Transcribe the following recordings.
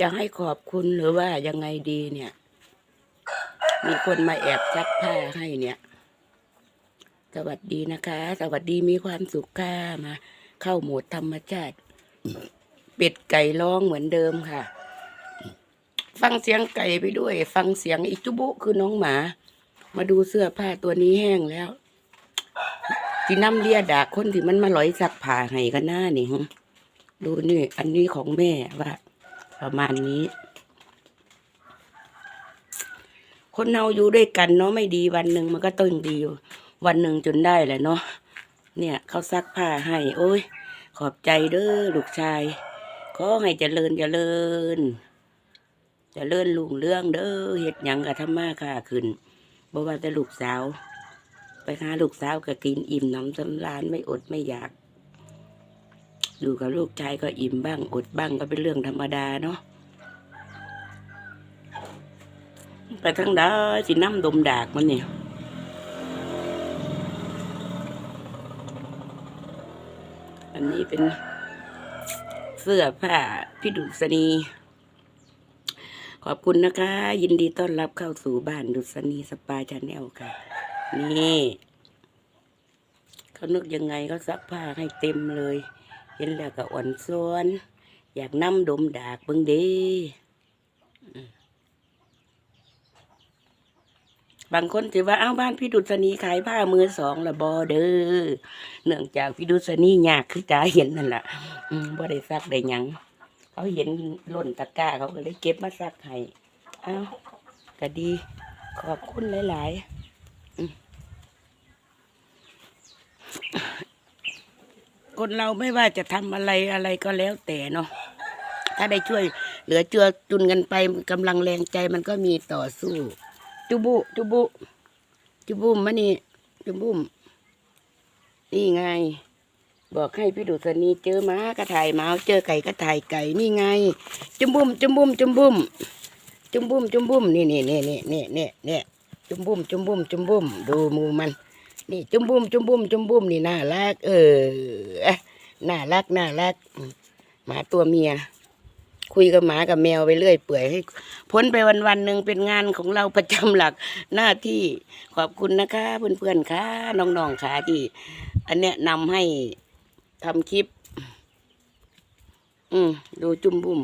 จะให้ขอบคุณหรือว่ายังไงดีเนี่ย มีคนมาแอบซักผ้าให้เนี่ย สวัสดีนะคะ สวัสดีมีความสุขค่ะมา เข้าโหมดธรรมชาติ เป็ดไก่ร้องเหมือนเดิมค่ะ ฟังเสียงไก่ไปด้วย ฟังเสียงอีจุบุคือน้องหมา มาดูเสื้อผ้าตัวนี้แห้งแล้วที่น้ำเลียดากคนที่มันมาลอยซักผ้าให้กันหน้านี่ดูนี่ อันนี้ของแม่ว่า ประมาณนี้ คนเราอยู่ด้วยกันเนาะไม่ดีวันหนึ่งมันก็ต้องดีอยู่วันหนึ่งจนได้แหละเนาะเนี่ยเขาซักผ้าให้ โอ้ย ขอบใจเด้อลูกชายขอให้เจริญเจริญเจริญลุงเรื่องเด้อเฮ็ดหยังกะทำมาค่ะขึ้นบ่ว่าแต่ลูกสาว ไปหาลูกสาวก็กินอิ่มน้ำสำราญไม่อดไม่อยาก อยู่กับลูกชายก็อิ่มบ้างอดบ้างก็เป็นเรื่องธรรมดาเนาะไปทั้งได้สิน้ำดมดากมันเนี่ยอันนี้เป็นเสื้อผ้าพี่ดุษณีขอบคุณนะคะ ยินดีต้อนรับเข้าสู่บ้านดุษณีสปาชาแนลค่ะ นี่ เขานึกยังไงก็ซักผ้าให้เต็มเลย เห็นแล้วก็อ่อนซ้อนอยากนั่ดมดากเบิ่งเดีบางคนถือว่าเอ้าบ้านพี่ดุษณีขายผ้ามือสองละบอเด้อเนื่องจากพี่ดุษณียากคือตาเห็นนั่นแหละอืมบ่ได้ซักได้ยังเขาเห็นหล่นตะกร้าเขาก็เลยเก็บมาซักให้เอ้าก็ดี ขอบคุณหลาย ๆ อืม คนเราไม่ว่าจะทำอะไรอะไรก็แล้วแต่เนาะถ้าได้ช่วย เหลือเจือจุนกันไปกำลังแรงใจมันก็มีต่อสู้ จุบุ จุบุ จุบุมมานี่จุบุมนี่ไง บอกให้พี่ดุษณีเจอหม้ากระถ่ายหมาเจอไก่กระถ่ายไก่นี่ไง จุมบุมจุมบุมจุมบุมจุมบุมจุมบุมนี่นี่นี่นี่นี่นี่นี่จุมบุมจุมบุมจุมบุมดูหมูมัน นี่จุมบุ้มจุมบุ้มจุมบุ้มนี่น่ารัก เออน่ารักน่ารักหมาตัวเมีย คุยกับหมากับแมวไปเรื่อยเปื่อยให้พ้นไปวันวันหนึ่งเป็นงานของเราประจำหลักหน้าที่ขอบคุณนะคะเพื่อนๆค่ะน้องๆค่ะที่ อันเนี้ยนำให้ทำคลิป อืมดูจุ่มบุ่ม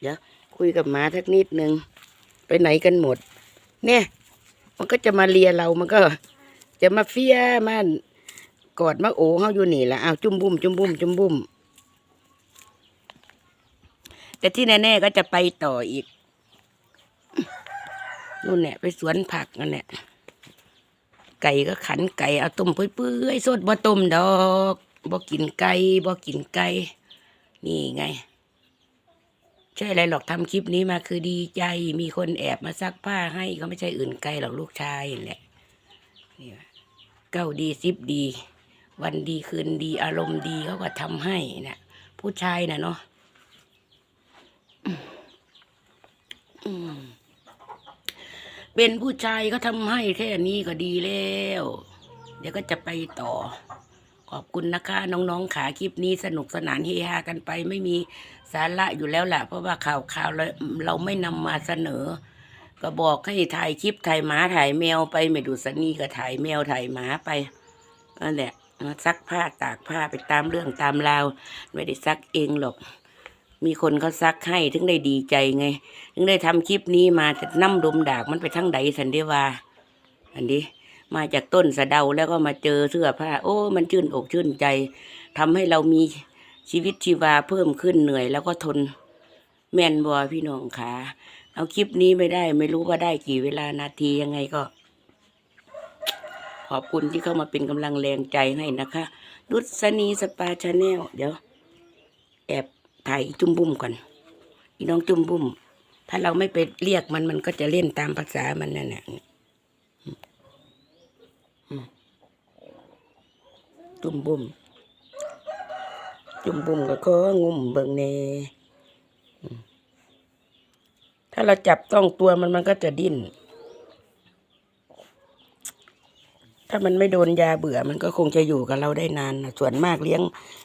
เดี๋ยวคุยกับหมาทักนิดนึงไปไหนกันหมด เนี่ย มันก็จะมาเลียเรามันก็ จะมาเฟียมากอดมาโอเขาอยู่นี่แหละเอาจุ่มบุ่มจุ่มบุ่มจุ่มบุ่มแต่ที่แน่ๆก็จะไปต่ออีกนู่นเนี่ยไปสวนผักนั่นแหละไก่ก็ขันไก่เอาต้มเปื่อยๆสดบ่ต้มดอกบ่กินไก่บ่กินไก่นี่ไงใช่อะไรหรอกทำคลิปนี้มาคือดีใจมีคนแอบมาซักผ้าให้เขาไม่ใช่อื่นไกลหรอกลูกชายแหละนี่ว่ะ เก้าดีสิบดี วันดีคืนดีอารมณ์ดีเขาก็ทำให้นะผู้ชายนะเนาะเป็นผู้ชายก็ทำให้แค่นี้ก็ดีแล้ว เดี๋ยวก็จะไปต่อ ขอบคุณนะคะ น้องๆขาคลิปนี้สนุกสนานเฮฮากันไป ไม่มีสาระอยู่แล้วแหละเพราะว่าข่าวข่าวเราเราไม่นำมาเสนอ ก็บอกให้ถ่ายคลิปถ่ายหมาถ่ายแมวไปไม่ดูสนีก็ถ่ายแมวถ่ายหมาไปนั่นแหละซักผ้าตากผ้าไปตามเรื่องตามราว ไม่ได้ซักเองหรอก มีคนเขาซักให้ถึงได้ดีใจไง ถึงได้ทำคลิปนี้มาจะน้ำดมดากมันไปทั้งใดสันเดวาอันนี้มาจากต้นสะเดาแล้วก็มาเจอเสื้อผ้า โอ้ มันชื่นอกชื่นใจทำให้เรามีชีวิตชีวาเพิ่มขึ้นเหนื่อยแล้วก็ทน แม่นบัวพี่น้องขา เอาคลิปนี้ไม่ได้ ไม่รู้ว่าได้กี่เวลานาทียังไงก็ ขอบคุณที่เข้ามาเป็นกำลังแรงใจให้นะคะดุษณีสปาชาแนลเดี๋ยว แอบถ่ายจุ้มบุ้มก่อนอีน้องจุ้มบุ้ม ถ้าเราไม่ไปเรียกมันมันก็จะเล่นตามภาษามันนั่นแหละจุ้มบุ้มจุ้มบุ้มก็ของุ่มเบิงเนอืม ถ้าเราจับต้องตัวมันมันก็จะดิ้น ถ้ามันไม่โดนยาเบื่อ มันก็คงจะอยู่กับเราได้นานนะส่วนมากเลี้ยง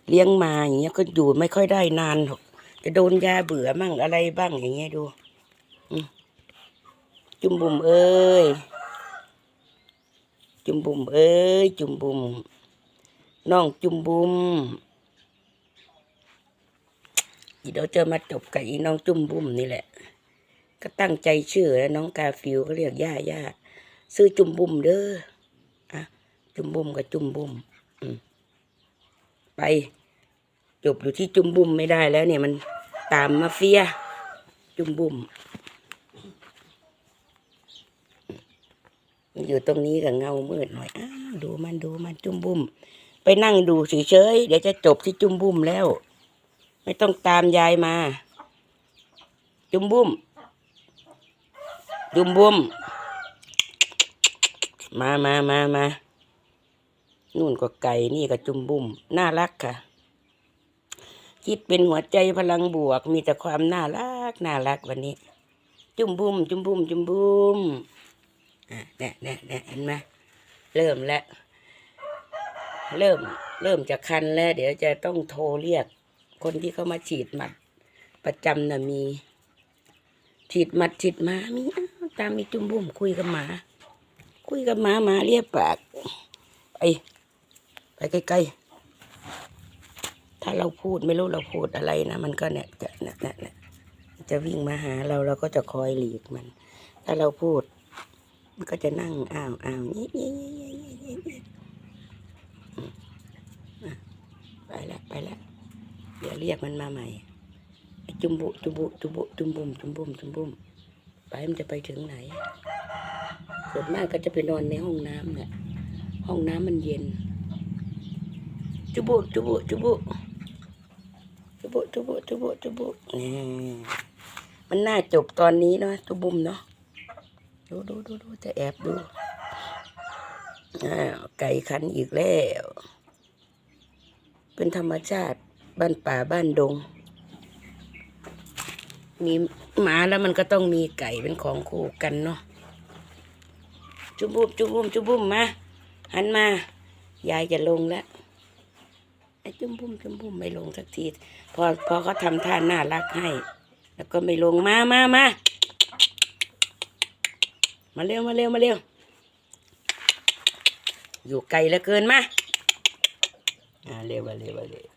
เลี้ยงมาอย่างเงี้ยก็อยู่ไม่ค่อยได้นานหรอก จะโดนยาเบื่อมั่งอะไรบ้างอย่างเงี้ยดูจุมบุ่มเอ้ย จุมบุ่มเอ้ย จุมบุ่มน้องจุมบุ่มเดี๋ยวจะมาจบกับอีน้องจุมบุ่มนี่แหละ ก็ตั้งใจชื่อแล้วน้องกาฟิวเขาเรียกย่าย่าซื้อจุ่มบุ่มเด้ออะจุ่มบุ่มกับจุ่มบุ่มไป จบอยู่ที่จุ่มบุ่มไม่ได้แล้ว เนี่ยมันตามมาเฟีย จุ่มบุ่มอยู่ตรงนี้กับเงามืดหน่อยอ้าวดูมันดูมันจุ่มบุ่มไปนั่งดูเฉยๆเดี๋ยวจะจบที่จุ่มบุ่มแล้ว ไม่ต้องตามยายมา จุ่มบุ่ม จุมบุมมามามามานู่นก็ไก่นี่ก็จุมบุมน่ารักค่ะ คิดเป็นหัวใจพลังบวก มีแต่ความน่ารักน่ารักวันนี้ จุ่มบุ้มจุ่มบุ้มจุ่มบุ้มอะเนี่ยเนี่ยเนี่ยเห็นไหมเริ่มแล้วเริ่ม เริ่มจะคันแล้ว เดี๋ยวจะต้องโทรเรียก คนที่เขามาฉีดหมัด ประจำนะมี ฉีดหมัดฉีดหมามีอ้า ตามีจุ่มบุ้มคุยกับหมา คุยกับหมาหมาเรียบปากไปไปไกลๆถ้าเราพูดไม่รู้เราพูดอะไรนะมันก็เนี่ยจะเนี่ยเนี่ยจะวิ่งมาหาเราเราก็จะคอยหลีกมัน ถ้าเราพูด มันก็จะนั่งอ้าวอ้าวนี่นี่นี่นี่นี่นี่อืมอะไปแล้วไปแล้วเดี๋ยวเรียกมันมาใหม่จุมบุจุมบุจุมบุจุมบุมจุมบุมจุมบุม ไปมันจะไปถึงไหนส่วนมากก็จะไปนอนในห้องน้ำเนี่ยห้องน้ำมันเย็น จุบุจุบุจุบุจุบุจุบุจุบุจุบุนี่มันน่าจบตอนนี้เนาะจุบุมเนาะดูดูดูดูจะแอบดูไก่ขันอีกแล้ว เป็นธรรมชาติบ้านป่าบ้านดง มี หมาแล้วมันก็ต้องมีไก่เป็นของคู่กันเนาะจุบุมจุบุมจุบุมมาหันมายายจะลงแล้วไอ้จุ้มบุ้มจุ้มบุ้มไม่ลงสักที พอพอเขาทำท่าน่ารักให้ แล้วก็ไม่ลงมามามามาเร็วมาเร็วมาเร็ว อยู่ไกลเหลือเกินมาอ่าเร็วมาเร็วมาเร็ว